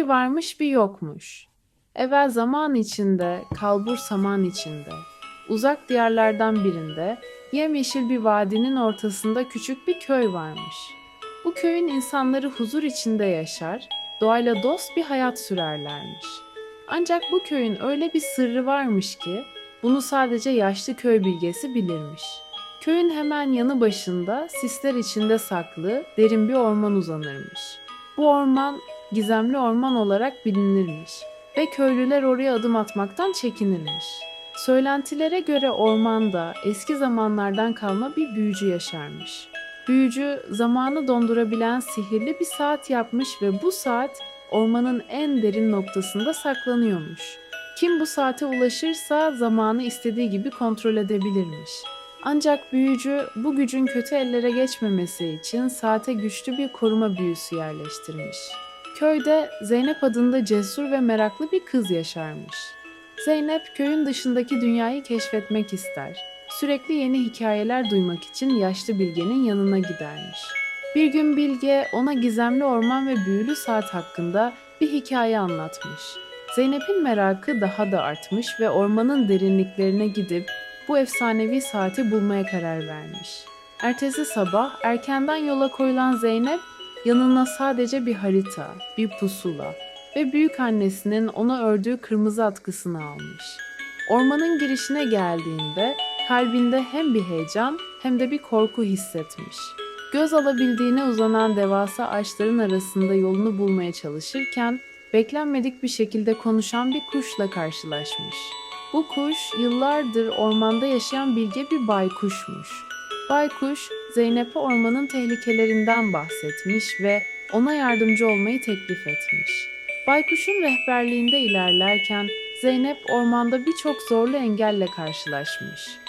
varmış bir yokmuş. Evvel zaman içinde, kalbur saman içinde, uzak diyarlardan birinde, yemyeşil bir vadinin ortasında küçük bir köy varmış. Bu köyün insanları huzur içinde yaşar, doğayla dost bir hayat sürerlermiş. Ancak bu köyün öyle bir sırrı varmış ki, bunu sadece yaşlı köy bilgesi bilirmiş. Köyün hemen yanı başında sisler içinde saklı derin bir orman uzanırmış. Bu orman gizemli orman olarak bilinirmiş ve köylüler oraya adım atmaktan çekinirmiş. Söylentilere göre ormanda eski zamanlardan kalma bir büyücü yaşarmış. Büyücü zamanı dondurabilen sihirli bir saat yapmış ve bu saat ormanın en derin noktasında saklanıyormuş. Kim bu saate ulaşırsa zamanı istediği gibi kontrol edebilirmiş. Ancak büyücü bu gücün kötü ellere geçmemesi için saate güçlü bir koruma büyüsü yerleştirmiş. Köyde Zeynep adında cesur ve meraklı bir kız yaşarmış. Zeynep köyün dışındaki dünyayı keşfetmek ister. Sürekli yeni hikayeler duymak için yaşlı Bilge'nin yanına gidermiş. Bir gün Bilge ona gizemli orman ve büyülü saat hakkında bir hikaye anlatmış. Zeynep'in merakı daha da artmış ve ormanın derinliklerine gidip bu efsanevi saati bulmaya karar vermiş. Ertesi sabah erkenden yola koyulan Zeynep yanına sadece bir harita, bir pusula ve büyük annesinin ona ördüğü kırmızı atkısını almış. Ormanın girişine geldiğinde kalbinde hem bir heyecan hem de bir korku hissetmiş. Göz alabildiğine uzanan devasa ağaçların arasında yolunu bulmaya çalışırken beklenmedik bir şekilde konuşan bir kuşla karşılaşmış. Bu kuş yıllardır ormanda yaşayan bilge bir baykuşmuş. Baykuş Zeynep'e ormanın tehlikelerinden bahsetmiş ve ona yardımcı olmayı teklif etmiş. Baykuş'un rehberliğinde ilerlerken Zeynep ormanda birçok zorlu engelle karşılaşmış.